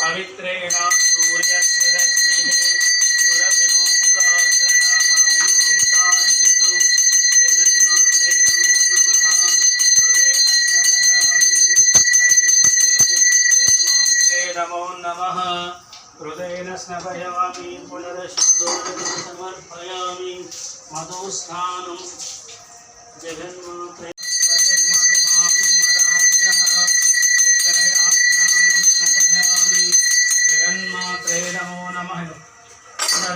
पवित्रेण सूर्यस्य रश्मिः दुरभिनो मुखाग्रणाः युक्तार्चितु जगन्नाथे नमो नमः हृदयेन समयामि ऐं श्रीं नमो नमः हृदयेन स्नपयामि पुनरशुद्धोदकं समर्पयामि मधुस्नानं जगन्मात्रे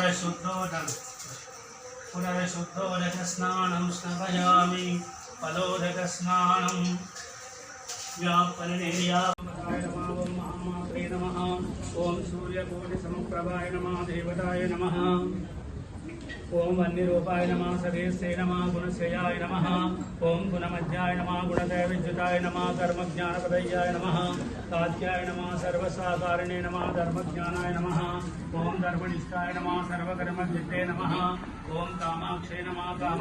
पुनरशुद्धोदन पुनरशुद्धोदकस्नानं स्नपयामि फलोदकस्नानं। महामात्रे नमः। ॐ सूर्यकोटिसमप्रभाय नमः। देवताय नमः। ఓం వన్నిరూపాయ నమ సర్వేస్తే నమ గుణశ్రయాయ నమ. ఓం గుణమధ్యాయ నమ గుణదయ విద్యుతాయ నమ కర్మజ్ఞానపదయ్యాయ నమ. కాత్యాయ నమ సర్వసాకారిణే నమ ధర్మజ్ఞానాయ నమ. ఓం ధర్మనిష్టాయ నమ సర్వకర్మజితే నమ. ఓం కామాక్షే నమ కామ